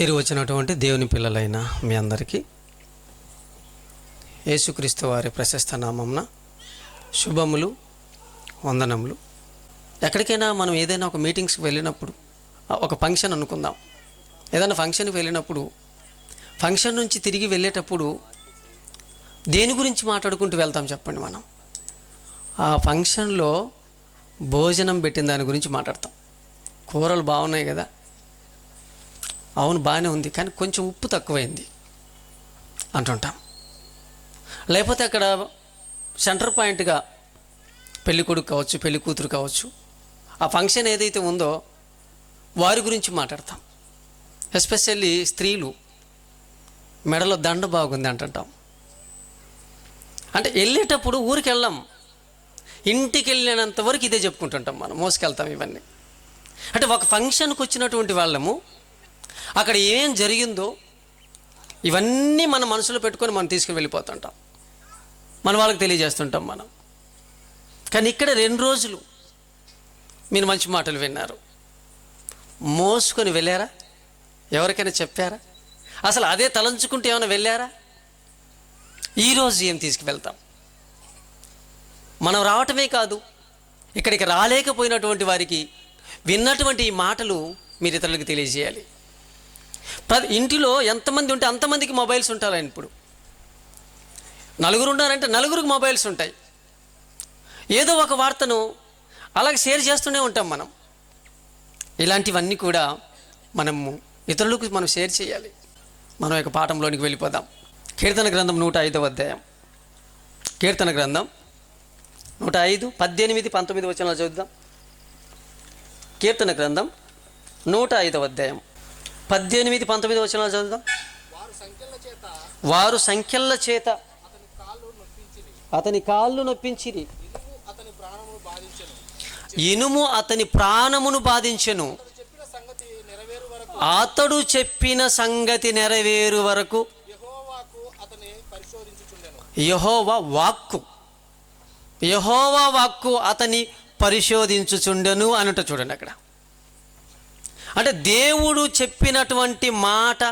చేరి వచ్చినటువంటి దేవుని పిల్లలైన మీ అందరికీ యేసుక్రీస్తు వారి ప్రశస్త నామంన శుభములు వందనములు. ఎక్కడికైనా మనం ఏదైనా ఒక మీటింగ్స్కి వెళ్ళినప్పుడు ఒక ఫంక్షన్ అనుకుందాం. ఏదైనా ఫంక్షన్కి వెళ్ళినప్పుడు ఫంక్షన్ నుంచి తిరిగి వెళ్ళేటప్పుడు దేని గురించి మాట్లాడుకుంటూ వెళ్తాం చెప్పండి మనం? ఆ ఫంక్షన్లో భోజనం పెట్టిన దాని గురించి మాట్లాడతాం. కూరలు బాగున్నాయి కదా అవును బాగానే ఉంది కానీ కొంచెం ఉప్పు తక్కువైంది అంటుంటాం. లేకపోతే అక్కడ సెంటర్ పాయింట్గా పెళ్ళి కొడుకు కావచ్చు పెళ్ళి కూతురు కావచ్చు ఆ ఫంక్షన్ ఏదైతే ఉందో వారి గురించి మాట్లాడతాం. ఎస్పెషల్లీ స్త్రీలు మెడలో దండ బాగుంది అంటుంటాం. అంటే వెళ్ళేటప్పుడు ఊరికి వెళ్ళాం ఇంటికి వెళ్ళినంత వరకు ఇదే చెప్పుకుంటుంటాం మనం మోసుకెళ్తాం ఇవన్నీ. అంటే ఒక ఫంక్షన్కి వచ్చినటువంటి వాళ్ళము అక్కడ ఏం జరిగిందో ఇవన్నీ మన మనసులో పెట్టుకొని మనం తీసుకుని వెళ్ళిపోతుంటాం. మన వాళ్ళకి తెలియజేస్తుంటాం మనం. కానీ ఇక్కడ రెండు రోజులు మీరు మంచి మాటలు విన్నారు. మోసుకొని వెళ్ళారా? ఎవరికైనా చెప్పారా? అసలు అదే తలంచుకుంటే ఏమైనా వెళ్ళారా? ఈరోజు ఏం తీసుకువెళ్తాం? మనం రావటమే కాదు ఇక్కడికి రాలేకపోయినటువంటి వారికి విన్నటువంటి ఈ మాటలు మీరు ఇతరులకు తెలియజేయాలి. ప్రతి ఇంటిలో ఎంతమంది ఉంటే అంతమందికి మొబైల్స్ ఉంటారండి ఇప్పుడు. నలుగురు ఉన్నారంటే నలుగురికి మొబైల్స్ ఉంటాయి. ఏదో ఒక వార్తను అలాగే షేర్ చేస్తూనే ఉంటాం మనం. ఇలాంటివన్నీ కూడా మనము ఇతరులకు మనం షేర్ చేయాలి. మనం యొక్క పాఠంలోనికి వెళ్ళిపోదాం. కీర్తన గ్రంథం నూట ఐదవ అధ్యాయం. కీర్తన గ్రంథం నూట ఐదు పద్దెనిమిది పంతొమ్మిది వచ్చిన చూద్దాం కీర్తన గ్రంథం నూట ఐదవ అధ్యాయం. పద్దెనిమిది పంతొమ్మిది వచ్చిన చదువుదాం. వారు సంఖ్యల చేత అతని కాళ్ళు నొప్పించిరి. ఇనుము అతని ప్రాణమును బాధించెను. అతడు చెప్పిన సంగతి నెరవేరు వరకు యహోవా వాక్కు. యహోవా వాక్కు అతని పరిశోధించుచుండెను అనుట చూడండి అక్కడ. అంటే దేవుడు చెప్పినటువంటి మాట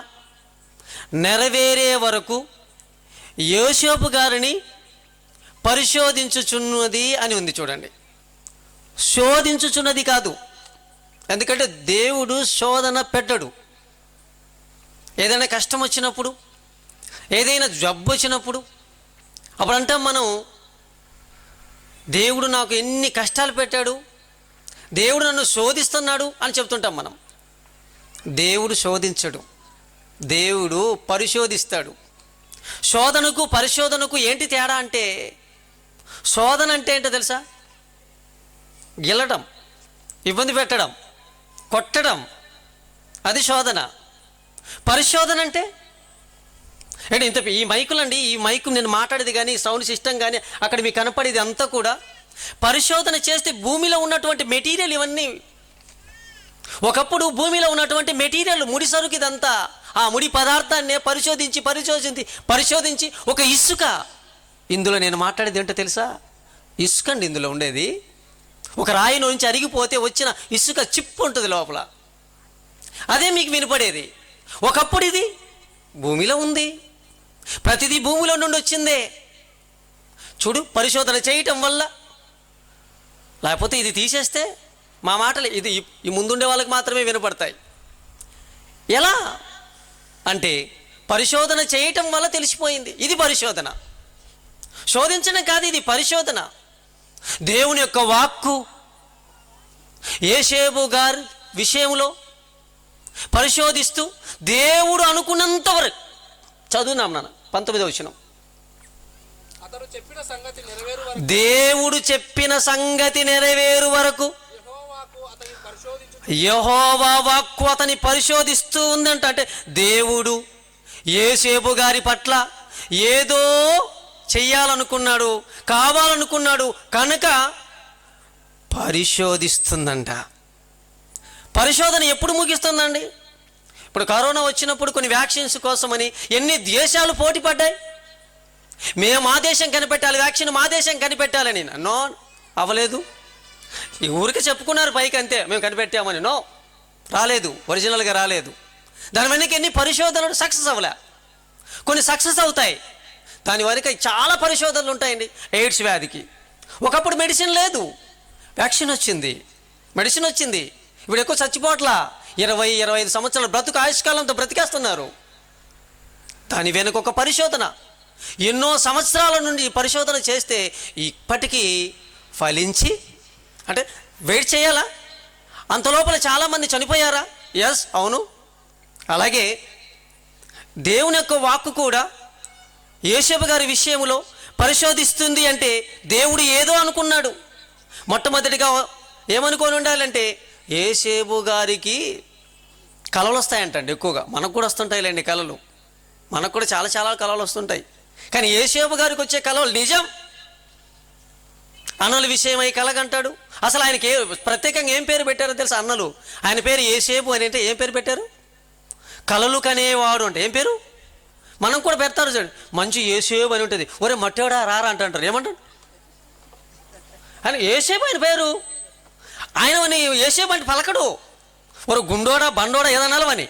నెరవేరే వరకు యోసేపు గారిని పరిశోధించుచున్నది అని ఉంది చూడండి. శోధించుచున్నది కాదు. ఎందుకంటే దేవుడు శోధన పెట్టడు. ఏదైనా కష్టం వచ్చినప్పుడు ఏదైనా జబ్బు వచ్చినప్పుడు అప్పుడంటే మనం దేవుడు నాకు ఎన్ని కష్టాలు పెట్టాడు దేవుడు నన్ను శోధిస్తున్నాడు అని చెప్తుంటాం మనం. దేవుడు శోధించడు. దేవుడు పరిశోధిస్తాడు. శోధనకు పరిశోధనకు ఏంటి తేడా అంటే శోధన అంటే ఏంటో తెలుసా? గిల్లడం ఇబ్బంది పెట్టడం కొట్టడం అది శోధన. పరిశోధన అంటే? ఏంటి ఇంత ఈ మైకులండి ఈ మైకు నేను మాట్లాడేది కానీ సౌండ్ సిస్టమ్ కానీ అక్కడ మీకు కనపడేది అంతా కూడా పరిశోధన చేస్తే భూమిలో ఉన్నటువంటి మెటీరియల్ ఇవన్నీ ఒకప్పుడు భూమిలో ఉన్నటువంటి మెటీరియల్ ముడి సరుకు ఇదంతా ఆ ముడి పదార్థాన్నే పరిశోధించి పరిశోధించి పరిశోధించి ఒక ఇసుక. ఇందులో నేను మాట్లాడేది ఏంటో తెలుసా? ఇసుక అండి ఇందులో ఉండేది. ఒక రాయి నుంచి అరిగిపోతే వచ్చిన ఇసుక చిప్పు ఉంటుంది లోపల. అదే మీకు వినపడేది. ఒకప్పుడు ఇది భూమిలో ఉంది. ప్రతిదీ భూమిలో నుండి వచ్చిందే. చూడు పరిశోధన చేయటం వల్ల. లేకపోతే ఇది తీసేస్తే మా మాటలు ఇది ఈ- ముందుండే వాళ్ళకి మాత్రమే వినపడతాయి. ఎలా? అంటే పరిశోధన చేయటం వల్ల తెలిసిపోయింది. ఇది పరిశోధన. శోధించడం కాదు ఇది పరిశోధన. దేవుని యొక్క వాక్కు ఏషేబు గారి విషయంలో పరిశోధిస్తూ దేవుడు అనుకున్నంత వరకు చదువునాం నాన్న పంతొమ్మిది వచ్చిన అతడు చెప్పిన సంగతి నెరవేరు వరకు దేవుడు చెప్పిన సంగతి నెరవేరు వరకు యహోవా వాక్కు అతని పరిశోధిస్తూ ఉందంట. అంటే దేవుడు ఏసేపు గారి పట్ల ఏదో చెయ్యాలనుకున్నాడు కావాలనుకున్నాడు కనుక పరిశోధిస్తుందంట. పరిశోధన ఎప్పుడు ముగిస్తుందండి? ఇప్పుడు కరోనా వచ్చినప్పుడు కొన్ని వ్యాక్సిన్స్ కోసమని ఎన్ని దేశాలు పోటీ పడ్డాయి? మేము మా దేశం కనిపెట్టాలి వ్యాక్సిన్ మా దేశం కనిపెట్టాలని. నో అవ్వలేదు ఈ ఊరికి చెప్పుకున్నారు పైకి అంతే మేము కనిపెట్టామని. నో రాలేదు ఒరిజినల్గా రాలేదు. దాని వెనక ఎన్ని పరిశోధనలు సక్సెస్ అవ్వలే. కొన్ని సక్సెస్ అవుతాయి దాని వెనక చాలా పరిశోధనలు ఉంటాయండి ఎయిడ్స్ వ్యాధికి. ఒకప్పుడు మెడిసిన్ లేదు వ్యాక్సిన్ వచ్చింది మెడిసిన్ వచ్చింది. ఇప్పుడు ఎక్కువ చచ్చిపోట్లా ఇరవై ఇరవై ఐదు సంవత్సరాల బ్రతుకు ఆయుష్కాలంతో బ్రతికేస్తున్నారు. దాని వెనుక ఒక పరిశోధన. ఎన్నో సంవత్సరాల నుండి పరిశోధన చేస్తే ఇప్పటికీ ఫలించి అంటే వెయిట్ చేయాలా? అంత లోపల చాలామంది చనిపోయారా? ఎస్ అవును. అలాగే దేవుని యొక్క వాక్కు కూడా యేషపు గారి విషయంలో పరిశోధిస్తుంది అంటే దేవుడు ఏదో అనుకున్నాడు. మొట్టమొదటిగా ఏమనుకొని ఉండాలంటే ఏసేబు గారికి కళలు వస్తాయంటండి ఎక్కువగా. మనకు కూడా వస్తుంటాయిలేండి కళలు మనకు కూడా చాలా చాలా కళలు వస్తుంటాయి. కానీ ఏసేబు గారికి వచ్చే కళలు నిజం. అన్నల విషయమై కలగంటాడు? అసలు ఆయనకి ఏ ప్రత్యేకంగా ఏం పేరు పెట్టారో తెలుసు అన్నలు? ఆయన పేరు ఏసేపు అని అంటే ఏం పేరు పెట్టారు? కలలు కనేవాడు అంటే ఏం పేరు? మనం కూడా పెడతారు చూడండి. మంచి ఏసేబు అని ఉంటుంది. ఒరే మట్టేవాడా రారా అంటారు ఏమంటాడు? ఆయన ఏసేపు ఆయన పేరు. ఆయన అని ఏసేబు అంటే పలకడు. ఒక గుండోడా బండోడా ఏదనాలవని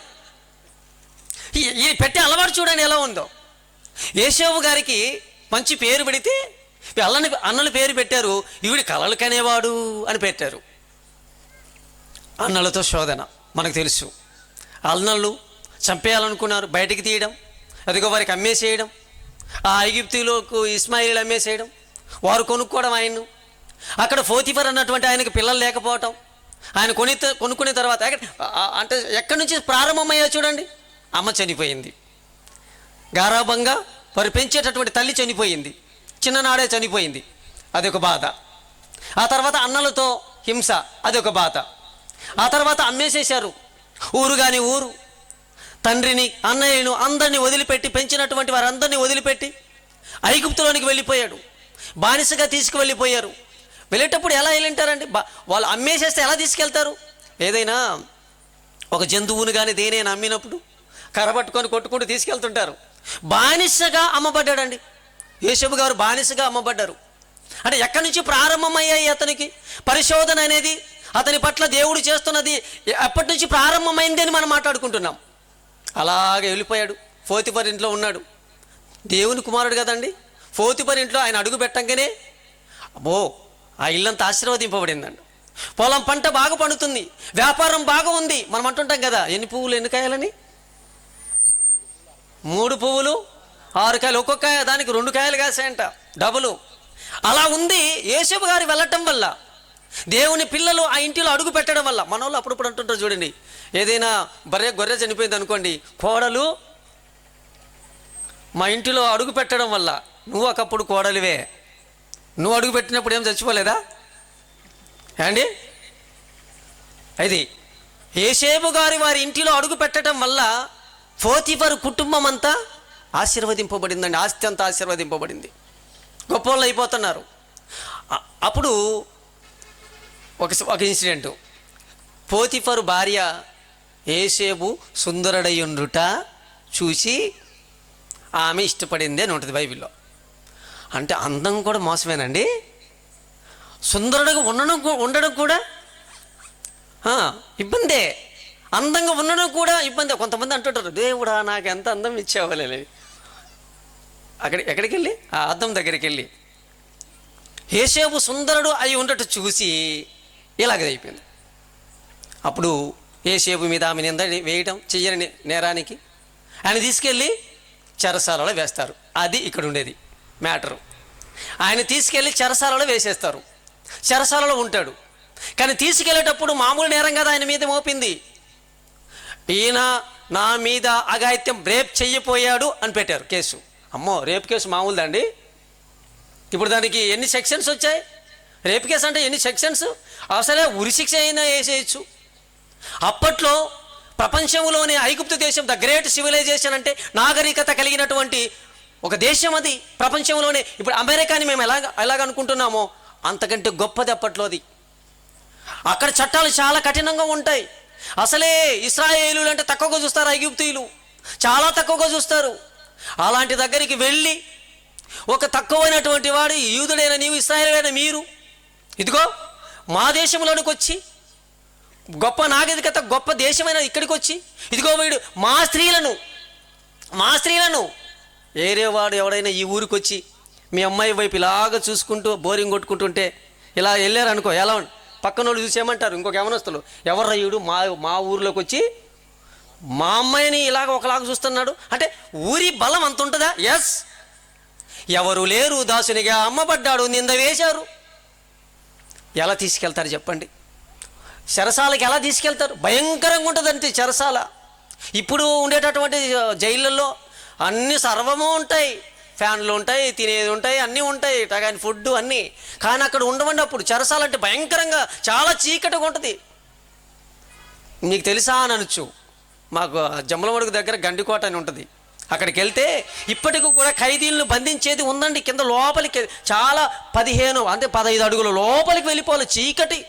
ఈ- ఈ పెట్టే అలవాటు చూడండి ఎలా ఉందో. ఏసేబు గారికి మంచి పేరు పెడితే అల్లని అన్నలు పేరు పెట్టారు ఈవిడి కలలు కనేవాడు అని పెట్టారు. అన్నలతో శోధన మనకు తెలుసు. అన్నలు చంపేయాలనుకున్నారు బయటికి తీయడం అదిగో వారికి అమ్మేసేయడం ఆ ఐగిప్తిలోకి ఇస్మాయిల్ అమ్మేసేయడం వారు కొనుక్కోవడం ఆయన్ను. అక్కడ ఫోతిఫర్ అన్నటువంటి ఆయనకి పిల్లలు లేకపోవటం ఆయన కొని కొనుక్కునే తర్వాత అంటే ఎక్కడి నుంచి ప్రారంభమయ్యా చూడండి. అమ్మ చనిపోయింది. గారాభంగా వారు పెంచేటటువంటి తల్లి చనిపోయింది. చిన్ననాడే చనిపోయింది. అదొక బాధ. ఆ తర్వాత అన్నలతో హింస అదొక బాధ. ఆ తర్వాత అమ్మేసేశారు. ఊరు కాని ఊరు. తండ్రిని అన్నయ్యను అందరినీ వదిలిపెట్టి పెంచినటువంటి వారందరినీ వదిలిపెట్టి ఐగుప్తులోనికి వెళ్ళిపోయాడు. బానిసగా తీసుకువెళ్ళిపోయారు. వెళ్ళేటప్పుడు ఎలా వెళ్ళింటారండి? బా వాళ్ళు అమ్మేసేస్తే ఎలా తీసుకెళ్తారు? ఏదైనా ఒక జంతువును కానీ దేనైనా అమ్మినప్పుడు కర్రబట్టుకొని కొట్టుకుంటూ తీసుకెళ్తుంటారు. బానిసగా అమ్మబడ్డాడండి. యేసబు గారు బానిసగా అమ్మబడ్డారు. అంటే ఎక్కడి నుంచి ప్రారంభమయ్యాయి అతనికి? పరిశోధన అనేది అతని పట్ల దేవుడు చేస్తున్నది ఎప్పటి నుంచి ప్రారంభమైంది అని మనం మాట్లాడుకుంటున్నాం. అలాగే వెళ్ళిపోయాడు. ఫోతిపర్ ఇంట్లో ఉన్నాడు. దేవుని కుమారుడు కదండి. ఫోతిపర్ ఇంట్లో ఆయన అడుగు పెట్టంగానే అబ్బో ఆ ఇల్లంతా ఆశీర్వదింపబడిందండి. పొలం పంట బాగా పండుతుంది. వ్యాపారం బాగా ఉంది. మనం అంటుంటాం కదా ఎన్ని పువ్వులు ఎన్ని కాయాలని? మూడు పువ్వులు ఆరు కాయలు ఒక్కొక్క దానికి రెండు కాయలు కాసాయంట డబులు. అలా ఉంది యేసేపు గారి వెళ్ళటం వల్ల దేవుని పిల్లలు ఆ ఇంటిలో అడుగు పెట్టడం వల్ల. మన వాళ్ళు అప్పుడప్పుడు అంటుంటారు చూడండి ఏదైనా బర్రె గొర్రె చనిపోయింది అనుకోండి కోడలు మా ఇంటిలో అడుగు పెట్టడం వల్ల నువ్వు ఒకప్పుడు కోడలివే. నువ్వు అడుగు పెట్టినప్పుడు ఏం చచ్చిపోలేదా? ఏమండి? అది ఏసేపు గారి వారి ఇంటిలో అడుగు పెట్టడం వల్ల ఫోతిఫరు కుటుంబం అంతా ఆశీర్వదింపబడిందండి. ఆస్తి అంతా ఆశీర్వదింపబడింది. గొప్పవాళ్ళు అయిపోతున్నారు. అప్పుడు ఒక ఒక ఇన్సిడెంట్. పోతిఫరు భార్య ఏసేబు సుందరుడయ్యుండుట చూసి ఆమె ఇష్టపడింది అని ఉంటుంది బైబిల్లో. అంటే అందం కూడా మోసమేనండి. సుందరుడుగా ఉండడం ఉండడం కూడా ఇబ్బందే. అందంగా ఉండడం కూడా ఇబ్బంది. కొంతమంది అంటుంటారు దేవుడా నాకు ఎంత అందం ఇచ్చేవాళ్ళే అక్కడ ఎక్కడికి వెళ్ళి ఆ అద్దం దగ్గరికి వెళ్ళి ఏసేపు సుందరుడు అయి ఉండటం చూసి ఇలాగదైపోయింది అయిపోయింది. అప్పుడు ఏసేపు మీద ఆమె నింద వేయటం చెయ్యని నేరానికి. ఆయన తీసుకెళ్ళి చెరసాలలో వేస్తారు. అది ఇక్కడ ఉండేది మ్యాటరు. ఆయన తీసుకెళ్ళి చెరసాలలో వేసేస్తారు. చెరసాలలో ఉంటాడు. కానీ తీసుకెళ్ళేటప్పుడు మామూలు నేరం కదా ఆయన మీద మోపింది. ఈయన నా మీద అఘాయిత్యం బ్రేక్ చెయ్యిపోయాడు అని పెట్టారు కేసు. అమ్మో రేప్ కేసు మామూలుదండి ఇప్పుడు దానికి ఎన్ని సెక్షన్స్ వచ్చాయి? రేప్ కేసు అంటే ఎన్ని సెక్షన్స్? అసలే ఉరిశిక్ష అయినా వేసేయచ్చు. అప్పట్లో ప్రపంచంలోనే ఐగుప్తు దేశం ద గ్రేట్ సివిలైజేషన్ అంటే నాగరికత కలిగినటువంటి ఒక దేశం అది. ప్రపంచంలోనే ఇప్పుడు అమెరికాని మేము ఎలా ఎలాగ అనుకుంటున్నామో అంతకంటే గొప్పది అప్పట్లో అది. అక్కడ చట్టాలు చాలా కఠినంగా ఉంటాయి. అసలే ఇస్రాయేలు అంటే తక్కువగా చూస్తారు ఐగుప్తీయులు. చాలా తక్కువగా చూస్తారు. అలాంటి దగ్గరికి వెళ్ళి ఒక తక్కువైనటువంటి వాడు యూదుడైన నీవు ఇస్రాయలైన మీరు ఇదిగో మా దేశంలోనికి వచ్చి గొప్ప నాగరికత గొప్ప దేశమైన ఇక్కడికి వచ్చి ఇదిగో వీడు మా స్త్రీలను మా స్త్రీలను ఏరేవాడు ఎవడైనా ఈ ఊరికి వచ్చి మీ అమ్మాయి వైపు ఇలాగ చూసుకుంటూ బోరింగ్ కొట్టుకుంటుంటే ఇలా వెళ్ళారనుకో ఎలా పక్కన వాళ్ళు చూసేయమంటారు ఇంకొక యవనస్తులు ఎవర్రా మా మా ఊరిలోకి వచ్చి మా అమ్మాయిని ఇలాగ ఒకలాగా చూస్తున్నాడు. అంటే ఊరి బలం అంత ఉంటుందా? ఎస్ ఎవరు లేరు దాసునిగా అమ్మబడ్డాడు నింద వేశారు. ఎలా తీసుకెళ్తారు చెప్పండి. చెరసాలకి ఎలా తీసుకెళ్తారు? భయంకరంగా ఉంటుందంటే చెరసాల. ఇప్పుడు ఉండేటటువంటి జైళ్ళల్లో అన్ని సర్వము ఉంటాయి. ఫ్యాన్లు ఉంటాయి తినేది ఉంటాయి అన్నీ ఉంటాయి టగాని ఫుడ్ అన్నీ. కానీ అక్కడ ఉండవండి అప్పుడు చెరసాలంటే భయంకరంగా చాలా చీకటిగా ఉంటుంది. మీకు తెలుసా అని అనొచ్చు. మాకు జమ్మలమడుగు దగ్గర గండికోట అని ఉంటుంది. అక్కడికి వెళ్తే ఇప్పటికి కూడా ఖైదీలను బంధించేది ఉందండి. కింద లోపలికి చాలా పదిహేను అంటే పదహైదు అడుగుల లోపలికి వెళ్ళిపోవాలి చీకటి.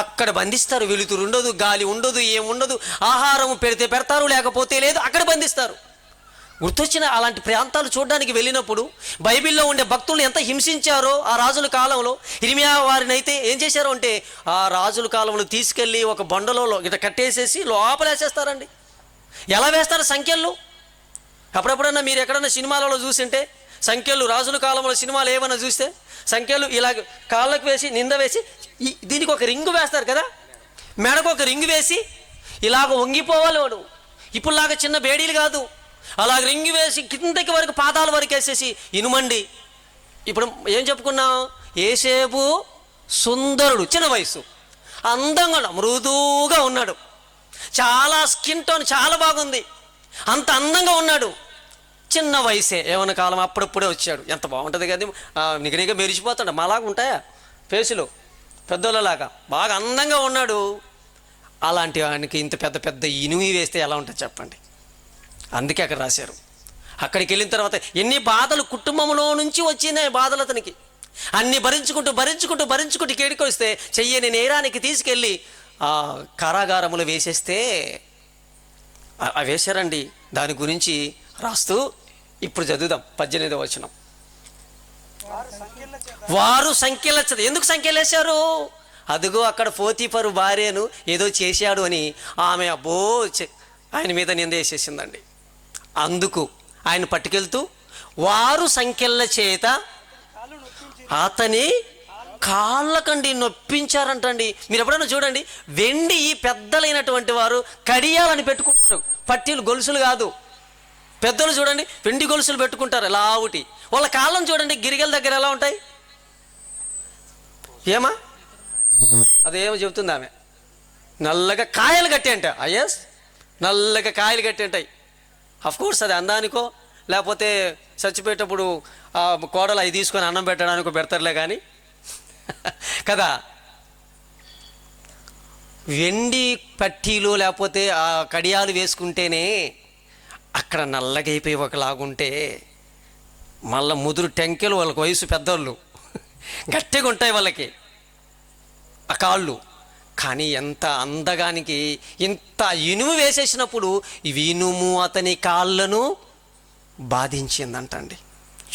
అక్కడ బంధిస్తారు వెలుతురు ఉండదు గాలి ఉండదు ఏముండదు ఆహారం పెడితే పెడతారు లేకపోతే లేదు అక్కడ బంధిస్తారు. గుర్తొచ్చిన అలాంటి ప్రాంతాలు చూడడానికి వెళ్ళినప్పుడు బైబిల్లో ఉండే భక్తులను ఎంత హింసించారో ఆ రాజుల కాలంలో? ఇరిమియా వారిని అయితే ఏం చేశారు అంటే ఆ రాజుల కాలంలో తీసుకెళ్ళి ఒక బండలో ఇట కట్టేసేసి లోపలేసేస్తారండి ఎలా వేస్తారు సంఖ్యలు? అప్పుడప్పుడన్నా మీరు ఎక్కడన్నా సినిమాలలో చూసింటే సంఖ్యలు రాజుల కాలంలో సినిమాలు ఏమైనా చూస్తే సంఖ్యలు ఇలా కాళ్ళకు వేసి నింద వేసి దీనికి ఒక రింగు వేస్తారు కదా? మెడకు ఒక రింగు వేసి ఇలాగ వంగిపోవాలి వాడు ఇప్పుడులాగా చిన్న బేడీలు కాదు. అలా రింగి వేసి కిందకి వరకు పాదాల వరకు వేసేసి ఇనుమండి. ఇప్పుడు ఏం చెప్పుకున్నాం? ఏసేపు సుందరుడు చిన్న వయసు అందంగా మృదువుగా ఉన్నాడు. చాలా స్కిన్ టోన్ చాలా బాగుంది. అంత అందంగా ఉన్నాడు. చిన్న వయసే ఏమైనా కాలం అప్పుడప్పుడే వచ్చాడు. ఎంత బాగుంటుంది కదా నిగనిగా మెరిచిపోతాడు మాలాగా ఉంటాయా? ఫేసులు. పెద్దోళ్ళలాగా. బాగా అందంగా ఉన్నాడు. అలాంటి వానికి ఇంత పెద్ద పెద్ద ఇనుమి వేస్తే ఎలా ఉంటుంది చెప్పండి? అందుకే అక్కడ రాశారు. అక్కడికి వెళ్ళిన తర్వాత ఎన్ని బాధలు కుటుంబంలో నుంచి వచ్చినాయి బాధలు అతనికి. అన్ని భరించుకుంటూ భరించుకుంటూ భరించుకుంటూ కేడికి వస్తే చెయ్యని నేరానికి తీసుకెళ్ళి ఆ కారాగారములు వేసేస్తే వేశారండి. దాని గురించి రాస్తూ ఇప్పుడు చదువుదాం. పద్దెనిమిదవ వచనం. వారు సంఖ్యలచ్చదు ఎందుకు సంఖ్యలేశారు అదిగో అక్కడ పోతీపరు భార్యను ఏదో చేశాడు అని ఆమె అబ్బో చె- ఆయన మీద నింద వేసేసిందండి. అందుకు ఆయన పట్టుకెళ్తూ వారు సంఖ్యల చేత అతని కాళ్ళకండి నొప్పించారంటండి. మీరు ఎప్పుడైనా చూడండి వెండి పెద్దలైనటువంటి వారు కడియాలని పెట్టుకుంటారు. పట్టీలు గొలుసులు కాదు. పెద్దలు చూడండి వెండి గొలుసులు పెట్టుకుంటారు లావుటి వాళ్ళ కాళ్ళను చూడండి గిరిగల దగ్గర ఎలా ఉంటాయి? ఏమా? అదేమో చెబుతుంది ఆమె. నల్లగా కాయలు కట్టి అంట అయ్యస్ ah, నల్లగా కాయలు కట్టి ఉంటాయి కోర్స్ అది అందానికో లేకపోతే చచ్చిపోయేటప్పుడు కోడలు అవి తీసుకొని అన్నం పెట్టడానికో పెడతారులే కానీ. కదా? వెండి పట్టీలు లేకపోతే ఆ కడియాలు వేసుకుంటేనే అక్కడ నల్లగైపోయి ఒకలాగుంటే మళ్ళీ ముదురు టెంకెలు వాళ్ళకి వయసు పెద్దోళ్ళు. గట్టిగా ఉంటాయి వాళ్ళకి. ఆ కాళ్ళు. కానీ ఎంత అందగానికి ఇంత ఇనుము వేసేసినప్పుడు ఇనుము అతని కాళ్ళను బాధించిందంటండి.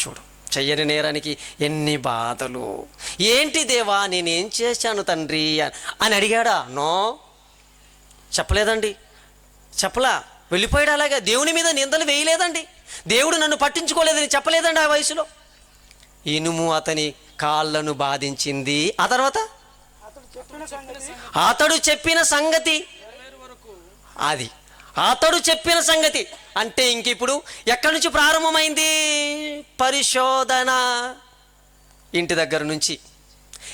చూడు చెయ్యని నేరానికి ఎన్ని బాధలు. ఏంటి దేవా నేనేం చేశాను తండ్రి అని అడిగాడా? నో చెప్పలేదండి. చెప్పలా వెళ్ళిపోయాడు అలాగే. దేవుని మీద నిందలు వేయలేదండి. దేవుడు నన్ను పట్టించుకోలేదని చెప్పలేదండి ఆ వయసులో. ఇనుము అతని కాళ్ళను బాధించింది. ఆ తర్వాత? అతడు చెప్పిన సంగతి అది. అతడు చెప్పిన సంగతి. అంటే ఇంక ఇప్పుడు ఎక్కడి నుంచి ప్రారంభమైంది? పరిశోధన. ఇంటి దగ్గర నుంచి.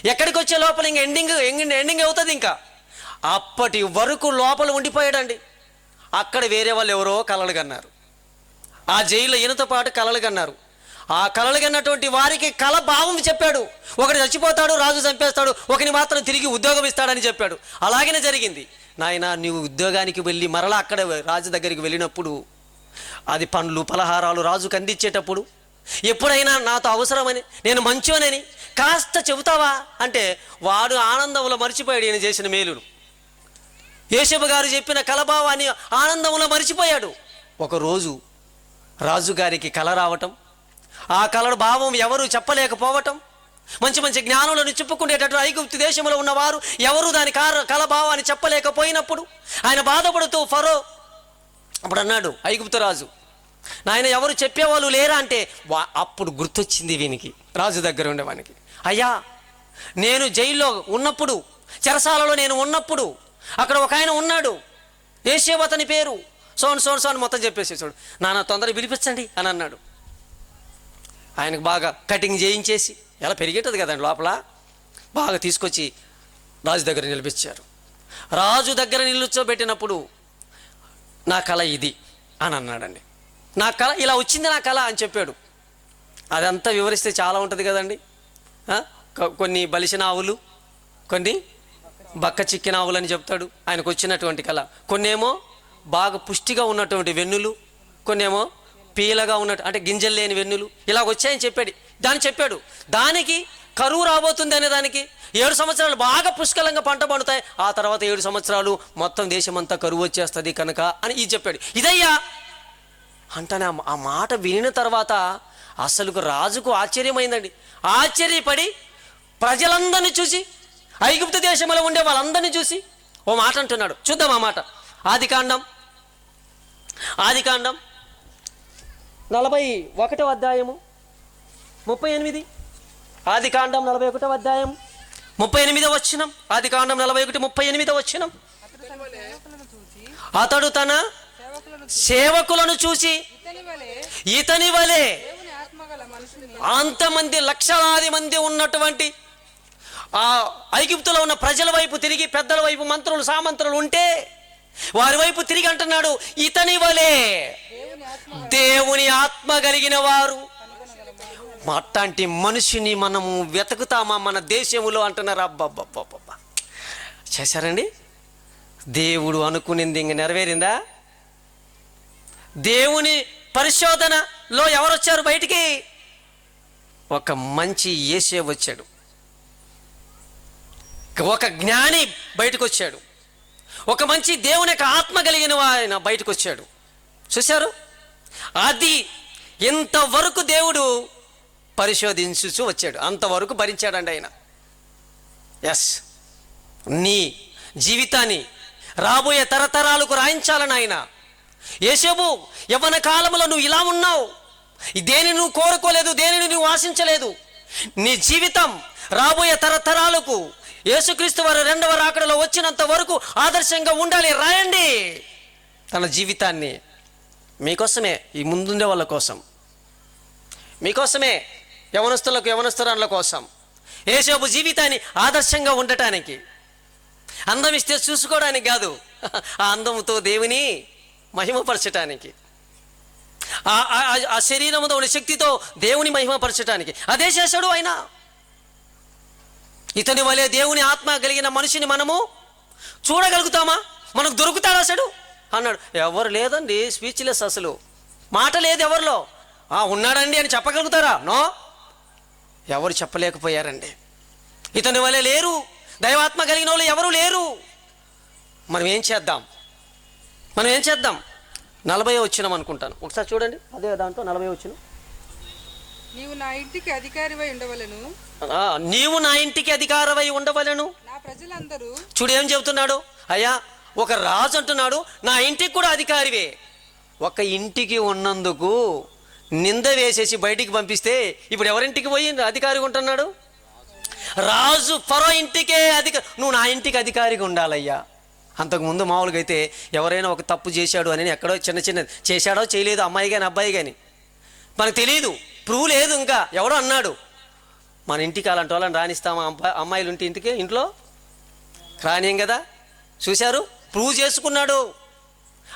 ఎక్కడికి వచ్చే లోపల ఇంక ఎండింగ్ ఎండింగ్ ఎండింగ్ అవుతుంది ఇంకా. అప్పటి వరకు లోపల ఉండిపోయాడండి. అక్కడ వేరే వాళ్ళు ఎవరో కలలు కన్నారు. ఆ జైల్లో ఈయనతో పాటు కలలు కన్నారు. ఆ కళలు కన్నటువంటి వారికి కళ భావం చెప్పాడు. ఒకటి చచ్చిపోతాడు రాజు చంపేస్తాడు ఒకని మాత్రం తిరిగి ఉద్యోగం ఇస్తాడని చెప్పాడు. అలాగనే జరిగింది. నాయన నీవు ఉద్యోగానికి వెళ్ళి మరలా అక్కడ రాజు దగ్గరికి వెళ్ళినప్పుడు అది పండ్లు పలహారాలు రాజుకు అందించేటప్పుడు ఎప్పుడైనా నాతో అవసరమని నేను మంచోనని కాస్త చెబుతావా? అంటే వాడు ఆనందంలో మర్చిపోయాడు ఈయన చేసిన మేలును. యేసపు గారు చెప్పిన కలభావాన్ని ఆనందంలో మర్చిపోయాడు. ఒకరోజు రాజుగారికి కల రావటం ఆ కళ భావం ఎవరు చెప్పలేకపోవటం? మంచి మంచి జ్ఞానులను చెప్పుకునేటట్టు ఐగుప్తి దేశంలో ఉన్నవారు ఎవరు దాని కార కలభావాన్ని చెప్పలేకపోయినప్పుడు? ఆయన బాధపడుతూ ఫరో అప్పుడు అన్నాడు ఐగుప్తు రాజు నాయన ఎవరు చెప్పేవాళ్ళు లేరా అంటే వా- అప్పుడు గుర్తొచ్చింది వీనికి రాజు దగ్గర ఉండేవానికి. అయ్యా నేను జైల్లో ఉన్నప్పుడు చెరసాలలో నేను ఉన్నప్పుడు అక్కడ ఒక ఆయన ఉన్నాడు ఏసేవ్ పేరు సోన్ సోన్ సోన్ మొత్తం చెప్పేసి నాన్న తొందరగా పిలిపించండి అని అన్నాడు. ఆయనకు బాగా కటింగ్ చేయించేసి ఎలా పెరిగేటది కదండి లోపల? బాగా తీసుకొచ్చి రాజు దగ్గర నిలిపించారు. రాజు దగ్గర నిలుచోబెట్టినప్పుడు నా కళ ఇది అని అన్నాడండి. నా కళ ఇలా వచ్చింది నా కళ అని చెప్పాడు. అదంతా వివరిస్తే చాలా ఉంటుంది కదండి. కొన్ని బలిసిన ఆవులు కొన్ని బక్క చిక్కిన ఆవులు అని చెప్తాడు. ఆయనకు వచ్చినటువంటి కళ. కొన్నేమో బాగా పుష్టిగా ఉన్నటువంటి వెన్నులు కొన్నేమో పీలగా ఉన్నట్టు అంటే గింజలు లేని వెన్నులు ఇలా వచ్చాయని చెప్పాడు. దాన్ని చెప్పాడు దానికి కరువు రాబోతుంది అనే దానికి ఏడు సంవత్సరాలు బాగా పుష్కలంగా పంట పండుతాయి ఆ తర్వాత ఏడు సంవత్సరాలు మొత్తం దేశమంతా కరువు వచ్చేస్తుంది కనుక అని ఇది చెప్పాడు. ఇదయ్యా అంటనే ఆ- ఆ మాట వినిన తర్వాత అసలుకు రాజుకు ఆశ్చర్యమైందండి. ఆశ్చర్యపడి ప్రజలందరినీ చూసి ఐగుప్తు దేశంలో ఉండే వాళ్ళందరినీ చూసి ఓ మాట అంటున్నాడు. చూద్దాం ఆ మాట. ఆది కాండం ఆది కాండం నలభై ఒకటో అధ్యాయము. ముప్పై ఎనిమిది. ఆది కాండం నలభై ఒకటో అధ్యాయం. ముప్పై ఎనిమిదో వచ్చినం ఆది కాండం నలభై ఒకటి ముప్పై ఎనిమిదో వచ్చినం అతడు తన సేవకులను చూసి ఇతని వలె అంతమంది లక్షలాది మంది ఉన్నటువంటి ఆ ఐగిప్తులో ఉన్న ప్రజల వైపు తిరిగి పెద్దల వైపు మంత్రులు సామంత్రులు ఉంటే వారి వైపు తిరిగి అంటున్నాడు ఇతని వలే. దేవుని ఆత్మ కలిగిన వారు. అట్లాంటి మనిషిని మనము వెతుకుతామా మన దేశంలో అంటున్నారు. అబ్బబ్బబ్బబ్బబ్బా. చేశారండి? దేవుడు అనుకునింది ఇంక నెరవేరిందా? దేవుని పరిశోధనలో ఎవరొచ్చారు బయటికి? ఒక మంచి ఏసే వచ్చాడు. ఒక జ్ఞాని బయటకు వచ్చాడు ఒక మంచి దేవుని యొక్క ఆత్మ కలిగిన ఆయన బయటకు వచ్చాడు. చూశారు? అది ఇంతవరకు దేవుడు పరిశోధించుచు వచ్చాడు. అంతవరకు భరించాడండి ఆయన. ఎస్ నీ జీవితాన్ని రాబోయే తరతరాలకు రాయించాలని ఆయన. యేసేబు యవ్వన కాలంలో నువ్వు ఇలా ఉన్నావు. దేని నువ్వు కోరుకోలేదు దేనిని నువ్వు ఆశించలేదు. నీ జీవితం రాబోయే తరతరాలకు యేసుక్రీస్తు వారు రెండవ రాకడలో వచ్చినంత వరకు ఆదర్శంగా ఉండాలి. రాయండి. తన జీవితాన్ని మీకోసమే ఈ ముందుండే వాళ్ళ కోసం. మీకోసమే యవనస్తులకు యవనస్తురాల కోసం. ఏసేపు జీవితాన్ని ఆదర్శంగా ఉండటానికి. అందం ఇస్తే చూసుకోవడానికి కాదు. ఆ అందముతో దేవుని మహిమపరచటానికి. ఆ- ఆ- శరీరంతో ఉన్న శక్తితో దేవుని మహిమపరచటానికి. అదే చేశాడు ఆయన. ఇతని వలె దేవుని ఆత్మ కలిగిన మనిషిని మనము చూడగలుగుతామా? మనకు దొరుకుతాడు అసడు అన్నాడు. ఎవరు లేదండి స్పీచ్లెస్ అసలు. మాట లేదు ఎవరిలో? ఆ ఉన్నాడండి అని చెప్పగలుగుతారా? నో? ఎవరు చెప్పలేకపోయారండి. ఇతని వలె లేరు. దైవాత్మ కలిగిన వాళ్ళు ఎవరు లేరు. మనం ఏం చేద్దాం? మనం ఏం చేద్దాం? నలభై వచ్చినాం అనుకుంటాను. ఒకసారి చూడండి. అదే దాంట్లో నలభై వచ్చిన నీవు నా ఇంటికి అధికారివై ఉండవలను. నీవు నా ఇంటికి అధికారమై ఉండవలను. నా ప్రజలందరూ చూడు ఏం చెబుతున్నాడు? అయ్యా ఒక రాజు అంటున్నాడు నా ఇంటికి కూడా అధికారివే. ఒక ఇంటికి ఉన్నందుకు నింద వేసేసి బయటికి పంపిస్తే ఇప్పుడు ఎవరింటికి పోయి అధికారిగా ఉంటున్నాడు? రాజు ఫరో ఇంటికే అధిక నువ్వు నా ఇంటికి అధికారిగా ఉండాలయ్యా. అంతకుముందు మామూలుగా అయితే ఎవరైనా ఒక తప్పు చేశాడు అని ఎక్కడో చిన్న చిన్న చేశాడో చేయలేదు అమ్మాయి కానీ అబ్బాయి కానీ మనకు తెలియదు ప్రూవ్ లేదు ఇంకా. ఎవడో అన్నాడు. మన ఇంటికి అలాంటి వాళ్ళని రాణిస్తామా అబ్బాయి అమ్మాయిలు ఉంటే ఇంటికి ఇంట్లో? రానియం కదా. చూశారు? ప్రూవ్ చేసుకున్నాడు.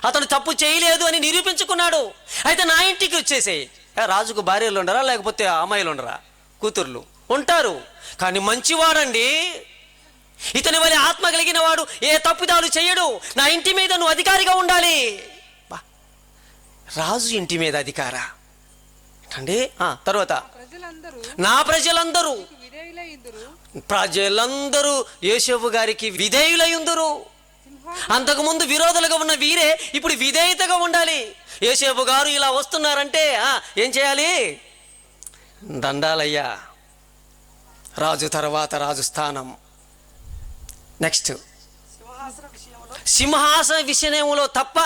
అతను తప్పు చేయలేదు అని నిరూపించుకున్నాడు. అయితే నా ఇంటికి వచ్చేసేయి. రాజుకు భార్యలు ఉండరా? లేకపోతే అమ్మాయిలు ఉండరా? కూతుర్లు ఉంటారు. కానీ మంచివాడండి. ఇతని వల్ల ఆత్మ కలిగిన వాడు ఏ తప్పుదాలు చేయడు. నా ఇంటి మీద నువ్వు అధికారిగా ఉండాలి. రాజు ఇంటి మీద అధికారా? అండి ఆ, తర్వాత ప్రజలందరూ నా ప్రజలందరూ ప్రజలందరూ యేషోబు గారికి విధేయులయ్యుందరు అంతకుముందు విరోధులుగా ఉన్న వీరే ఇప్పుడు విధేయతగా ఉండాలి. యేసేపు గారు ఇలా వస్తున్నారంటే ఆ, ఏం చేయాలి? దండాలయ్యా రాజు తర్వాత రాజు స్థానం. నెక్స్ట్. సింహాసన విషయంలో తప్ప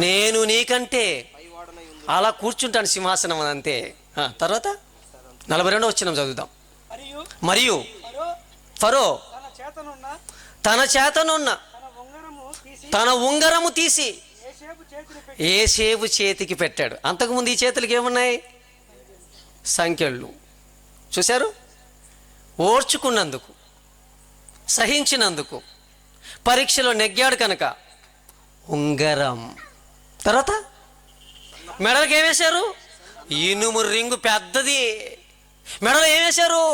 నేను నీకంటే అలా కూర్చుంటాను సింహాసనం అని అంతే. తర్వాత? నలభై రెండో వచ్చిన చదువుదాం. మరియు? మరియు? మరో ఫరో? తన చేతనున్న? తన ఉంగరము తీసి? పెట్టి? ఏసేపు చేతికి పెట్టాడు. అంతకుముందు ఈ చేతులకి ఏమున్నాయి? సంఖ్యలు. చూశారు? ఓర్చుకున్నందుకు సహించినందుకు పరీక్షలో నెగ్గాడు కనుక ఉంగరం. తర్వాత? మెడలకు ఏమేశారు ఇనుము రింగు పెద్దది. మెడలో ఏమేశారు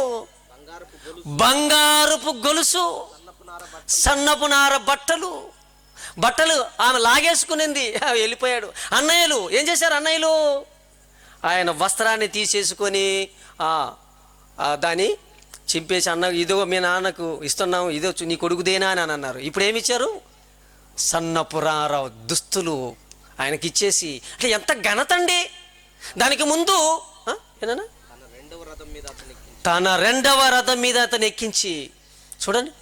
బంగారపు గొలుసు సన్నపు నార బట్టలు. బట్టలు ఆమె లాగేసుకునింది. వెళ్ళిపోయాడు. అన్నయ్యలు ఏం చేశారు అన్నయ్యలు? ఆయన వస్త్రాన్ని తీసేసుకొని దాన్ని చింపేసి అన్న ఇదో మీ నాన్నకు ఇస్తున్నాము ఇదో నీ కొడుకుదేనా? అని అన్నారు. ఇప్పుడు ఏమి ఇచ్చారు? సన్నపురార దుస్తులు. ఆయనకి ఇచ్చేసి అంటే ఎంత ఘనత అండి దానికి ముందు ఏదన్నా? తన రెండవ రథం మీద అతను ఎక్కించి చూడండి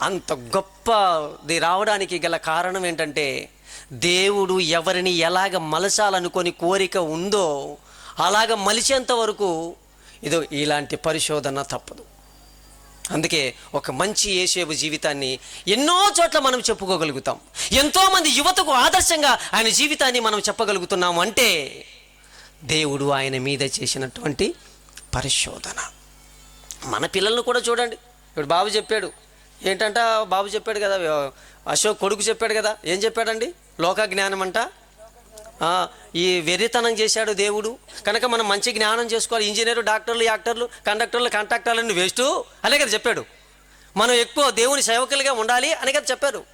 అంత గొప్పది రావడానికి గల కారణం ఏంటంటే దేవుడు ఎవరిని ఎలాగ మలచాలనుకొని కోరిక ఉందో అలాగ మలిచేంత వరకు ఇదో ఇలాంటి పరిశోధన తప్పదు. అందుకే ఒక మంచి ఏసేపు జీవితాన్ని ఎన్నో చోట్ల మనం చెప్పుకోగలుగుతాం. ఎంతోమంది యువతకు ఆదర్శంగా ఆయన జీవితాన్ని మనం చెప్పగలుగుతున్నాం అంటే దేవుడు ఆయన మీద చేసినటువంటి పరిశోధన. మన పిల్లల్ని కూడా చూడండి. ఇప్పుడు బాబు చెప్పాడు. ఏంటంట? బాబు చెప్పాడు కదా అశోక్ కొడుకు చెప్పాడు కదా. ఏం చెప్పాడండి? లోక జ్ఞానం అంట ఈ వెర్రితనం చేశాడు దేవుడు. కనుక మనం మంచి జ్ఞానం చేసుకోవాలి. ఇంజనీరు డాక్టర్లు యాక్టర్లు కండక్టర్లు కాంట్రాక్టర్లు వేస్ట్ అనే కదా చెప్పాడు. మనం ఎక్కువ దేవుని సేవకులుగా ఉండాలి అని కదా చెప్పారు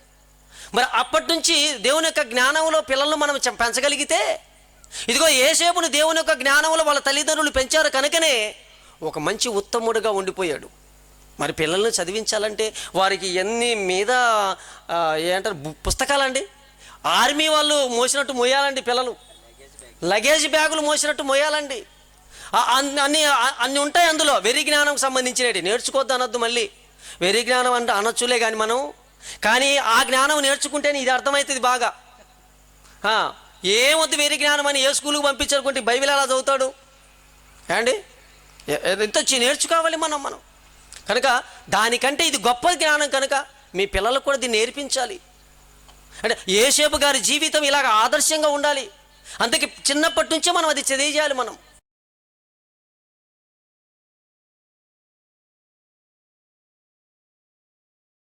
మరి అప్పటి నుంచి దేవుని యొక్క జ్ఞానంలో పిల్లలను మనం చె- పెంచగలిగితే ఇదిగో ఏసేపును దేవుని యొక్క జ్ఞానంలో వాళ్ళ తల్లిదండ్రులు పెంచారు కనుకనే ఒక మంచి ఉత్తముడుగా ఉండిపోయాడు. మరి పిల్లల్ని చదివించాలంటే వారికి ఎన్ని మీద ఏంటారు పుస్తకాలండి? ఆర్మీ వాళ్ళు మోసినట్టు మోయాలండి పిల్లలు. లగేజ్ బ్యాగులు మోసినట్టు మోయాలండి. అన్ని అన్ని ఉంటాయి అందులో. వెరి జ్ఞానం సంబంధించినవి. నేర్చుకోవద్దు అనొద్దు మళ్ళీ. వెరి జ్ఞానం అంటే అనొచ్చులే కానీ మనం. కానీ ఆ జ్ఞానం నేర్చుకుంటేనే ఇది అర్థమవుతుంది బాగా. ఏమొద్దు వెరి జ్ఞానం అని ఏ స్కూల్కి పంపించాలనుకుంటే బైబిల్ అలా చదువుతాడు? ఏమండి? ఎంత వచ్చి నేర్చుకోవాలి మనం మనం. కనుక దానికంటే ఇది గొప్ప జ్ఞానం కనుక మీ పిల్లలకు కూడా దీన్ని నేర్పించాలి. అంటే ఏసేపు గారి జీవితం ఇలాగ ఆదర్శంగా ఉండాలి. అందుకే చిన్నప్పటి నుంచే మనం అది తెలియజేయాలి మనం.